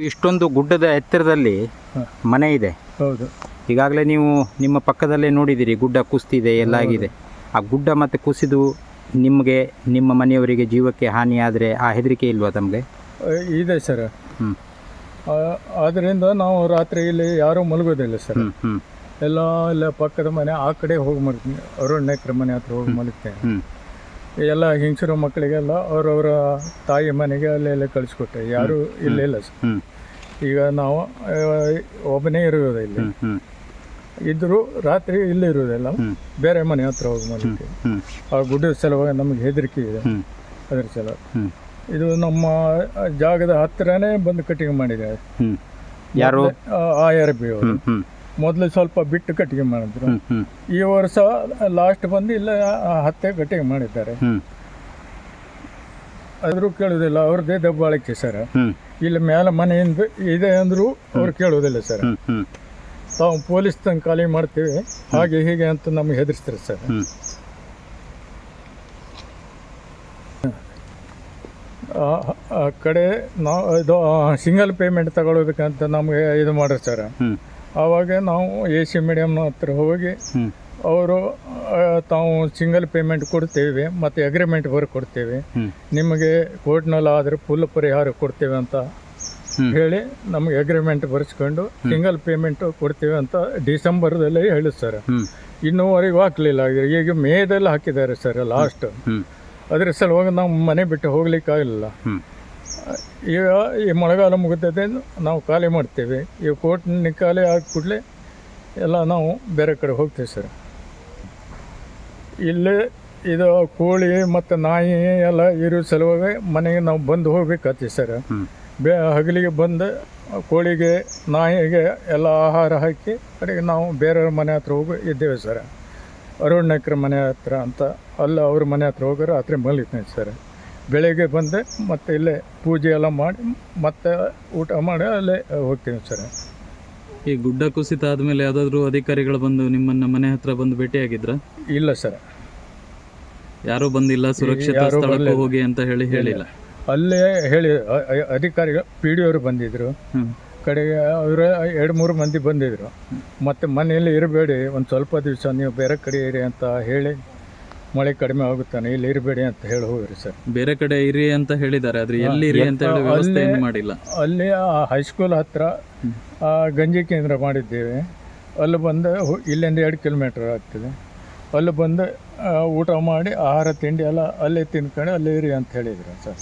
ಇಷ್ಟೊಂದು ಗುಡ್ಡದ ಎತ್ತರದಲ್ಲಿ ಮನೆ ಇದೆ. ಹೌದು. ಈಗಾಗಲೇ ನೀವು ನಿಮ್ಮ ಪಕ್ಕದಲ್ಲೇ ನೋಡಿದ್ದೀರಿ ಗುಡ್ಡ ಕುಸ್ತಿದೆ ಎಲ್ಲ ಆಗಿದೆ. ಆ ಗುಡ್ಡ ಮತ್ತು ಕುಸಿದು ನಿಮಗೆ ನಿಮ್ಮ ಮನೆಯವರಿಗೆ ಜೀವಕ್ಕೆ ಹಾನಿಯಾದರೆ ಆದರೆ ಆ ಹೆದರಿಕೆ ಇಲ್ವಾ ತಮಗೆ? ಇದೆ ಸರ್. ಹ್ಞೂ ಆದ್ದರಿಂದ ನಾವು ರಾತ್ರಿ ಇಲ್ಲಿ ಯಾರೂ ಮಲಗೋದಿಲ್ಲ ಸರ್. ಎಲ್ಲ ಇಲ್ಲ ಪಕ್ಕದ ಮನೆ ಆ ಕಡೆ ಹೋಗಿ ಮಲ್ತೀನಿ ಅರುಣ್ಯಕ್ರ ಮನೆ ಹತ್ರ ಹೋಗಿ ಮಲಗ್ತೇನೆ. ಹ್ಞೂ ಎಲ್ಲ ಹೆಂಗಸರು ಮಕ್ಕಳಿಗೆಲ್ಲ ಅವರವರ ತಾಯಿ ಮನೆಗೆ ಅಲ್ಲೆಲ್ಲ ಕಳಿಸ್ಕೊಟ್ಟೆ ಯಾರು ಇಲ್ಲ ಇಲ್ಲ ಸರ್. ಈಗ ನಾವು ಒಬ್ಬನೇ ಇರೋದು ಇಲ್ಲಿ. ಇದ್ದರೂ ರಾತ್ರಿ ಇಲ್ಲೇ ಇರೋದಿಲ್ಲ. ಹ್ಞೂ ಬೇರೆ ಮನೆ ಹತ್ರ ಹೋಗಿ ಮಾಡಿದ್ದೆ ಹ್ಞೂ ಆ ಗುಡ್ಡದ ಸಲುವಾಗಿ ನಮಗೆ ಹೆದರಿಕೆ ಇದೆ. ಅದ್ರ ಸಲ. ಸಲುವಾಗಿ ಇದು ನಮ್ಮ ಜಾಗದ ಹತ್ತಿರನೇ ಬಂದು ಕಟ್ಟಿಗೆ ಮಾಡಿದ್ದಾರೆ. ಯಾರು? ಆಯರ್ ಬಿ ಅವರು. ಮೊದಲು ಸ್ವಲ್ಪ ಬಿಟ್ಟು ಕಟ್ಟಿಗೆ ಮಾಡಿದ್ರು. ಈ ವರ್ಷ ಲಾಸ್ಟ್ ಬಂದು ಇಲ್ಲ ಹತ್ತೆ ಕಟ್ಟಿಗೆ ಮಾಡಿದ್ದಾರೆ. ಆದರೂ ಕೇಳೋದಿಲ್ಲ ಅವ್ರದ್ದೇ ದಬ್ಬಾಳಿಕೆ ಸರ್. ಇಲ್ಲ ಮೇಲೆ ಮನೆಯಿಂದ ಇದೆ ಅಂದರೂ ಅವ್ರು ಕೇಳೋದಿಲ್ಲ ಸರ್. ತಾವು ಪೊಲೀಸ್ ತಂಗ ಖಾಲಿ ಮಾಡ್ತೀವಿ ಹಾಗೆ ಹೀಗೆ ಅಂತ ನಮ್ಗೆ ಹೆದರ್ಸ್ತಾರೆ ಸರ್. ಆ- ಕಡೆ ನಾವು ಇದು ಸಿಂಗಲ್ ಪೇಮೆಂಟ್ ತಗೊಳ್ಳೋದಕ್ಕಂತ ನಮಗೆ ಇದು ಮಾಡ್ರಿ ಸರ್. ಆವಾಗ ನಾವು ಎ ಸಿ ಮೀಡಿಯಮ್ನ ಹತ್ರ ಹೋಗಿ ಅವರು ತಾವು ಸಿಂಗಲ್ ಪೇಮೆಂಟ್ ಕೊಡ್ತೇವೆ ಮತ್ತು ಅಗ್ರಿಮೆಂಟ್ ಬರ್ ಕೊಡ್ತೇವೆ. ಹ್ಞೂ ನಿಮಗೆ ಕೋರ್ಟ್ನಲ್ಲಿ ಆದರೆ ಫುಲ್ ಪರಿಹಾರ ಕೊಡ್ತೇವೆ ಅಂತ ಹೇಳಿ ನಮಗೆ ಅಗ್ರಿಮೆಂಟ್ ಬರೆಸ್ಕೊಂಡು ಸಿಂಗಲ್ ಪೇಮೆಂಟ್ ಕೊಡ್ತೇವೆ ಅಂತ ಡಿಸೆಂಬರ್ದಲ್ಲಿ ಹೇಳಿ ಸರ್. ಇನ್ನೂವರೆಗೂ ಹಾಕಲಿಲ್ಲ ಈಗ ಮೇದಲ್ಲಿ ಹಾಕಿದ್ದಾರೆ ಸರ್ ಲಾಸ್ಟ್ ಅದ್ರ ಸಲುವಾಗಿ ನಾವು ಮನೆ ಬಿಟ್ಟು ಹೋಗ್ಲಿಕ್ಕಾಗಲಿಲ್ಲ. ಈಗ ಈ ಮಳೆಗಾಲ ಮುಗಿತೈತೆ ನಾವು ಖಾಲಿ ಮಾಡ್ತೇವೆ. ಈ ಕೋರ್ಟ್ ಖಾಲಿ ಆದ ಕೂಡಲೇ ಎಲ್ಲ ನಾವು ಬೇರೆ ಕಡೆ ಹೋಗ್ತೇವೆ ಸರ್. ಇಲ್ಲೇ ಇದು ಕೋಳಿ ಮತ್ತು ನಾಯಿ ಎಲ್ಲ ಇರೋ ಸಲುವಾಗಿ ಮನೆಗೆ ನಾವು ಬಂದು ಹೋಗ್ಬೇಕಾಗ್ತೀವಿ ಸರ್. ಬೇ ಹಗಲಿಗೆ ಬಂದು ಕೋಳಿಗೆ ನಾಯಿಗೆ ಎಲ್ಲ ಆಹಾರ ಹಾಕಿ ಕಡೆಗೆ ನಾವು ಬೇರೆಯವ್ರ ಮನೆ ಹತ್ರ ಹೋಗಿ ಇದ್ದೇವೆ ಸರ್. ಅರುಣ್ಯಕ್ರ ಮನೆ ಹತ್ರ ಅಂತ ಅಲ್ಲ ಅವ್ರ ಮನೆ ಹತ್ರ ಹೋಗಿ ರಾತ್ರಿ ಮಲಗ್ತೀನಿ ಸರ್. ಬೆಳಗ್ಗೆ ಬಂದು ಮತ್ತೆ ಇಲ್ಲೇ ಪೂಜೆ ಎಲ್ಲ ಮಾಡಿ ಮತ್ತೆ ಊಟ ಮಾಡಿ ಅಲ್ಲೇ ಹೋಗ್ತೀವಿ ಸರ್. ಈ ಗುಡ್ಡ ಕುಸಿತ ಆದಮೇಲೆ ಯಾವುದಾದ್ರೂ ಅಧಿಕಾರಿಗಳು ಬಂದು ನಿಮ್ಮನ್ನ ಮನೆ ಹತ್ರ ಬಂದು ಭೇಟಿಯಾಗಿದ್ರ? ಇಲ್ಲ ಸರ್. ಯಾರು ಬಂದಿಲ್ಲ ಸುರಕ್ಷಿತ ಯಾರೂ ಸ್ಥಳಕ್ಕೆ ಬರ್ಲಿಲ್ಲ. ಹೋಗಿ ಅಂತ ಹೇಳಿ ಹೇಳಿಲ್ಲ. ಅಲ್ಲೇ ಹೇಳಿ ಅ- ಅ- ಅಧಿಕಾರಿಗಳು ಪಿ ಡಿ ಅವರು ಬಂದಿದ್ದರು ಹ್ಮ್. ಕಡೆಗೆ ಅವರು ಎರಡು ಮೂರು ಮಂದಿ ಬಂದಿದ್ದರು ಮತ್ತು ಮನೆಯಲ್ಲಿ ಇರಬೇಡಿ ಒಂದು ಸ್ವಲ್ಪ ದಿವಸ ನೀವು ಬೇರೆ ಕಡೆ ಇರಿ ಅಂತ ಹೇಳಿ ಮಳೆ ಕಡಿಮೆ ಆಗುತ್ತಾನೆ ಇಲ್ಲಿ ಇರಬೇಡಿ ಅಂತ ಹೇಳಿ ಹೋಗ್ರಿ ಸರ್. ಬೇರೆ ಕಡೆ ಇರಿ ಅಂತ ಹೇಳಿದ್ದಾರೆ ಆದ್ರೆ ಎಲ್ಲಿ ಇರಿ ಅಂತ ಹೇಳಿ ವ್ಯವಸ್ಥೆ ಏನು ಮಾಡಿಲ್ಲ. ಅಲ್ಲಿ ಆ ಹೈಸ್ಕೂಲ್ ಹತ್ರ ಆ ಗಂಜಿ ಕೇಂದ್ರ ಮಾಡಿದ್ದೇವೆ. ಅಲ್ಲಿ ಬಂದು ಹೊ- ಇಲ್ಲಿಂದ ಎರಡು ಕಿಲೋಮೀಟರ್ ಆಗ್ತದೆ. ಅಲ್ಲಿ ಬಂದು ಆ, ಊಟ ಮಾಡಿ ಆಹಾರ ತಿಂಡಿ ಎಲ್ಲ ಅಲ್ಲೇ ತಿನ್ಕೊಂಡು ಅಲ್ಲೇ ಇರಿ ಅಂತ ಹೇಳಿದ್ರು ಸರ್.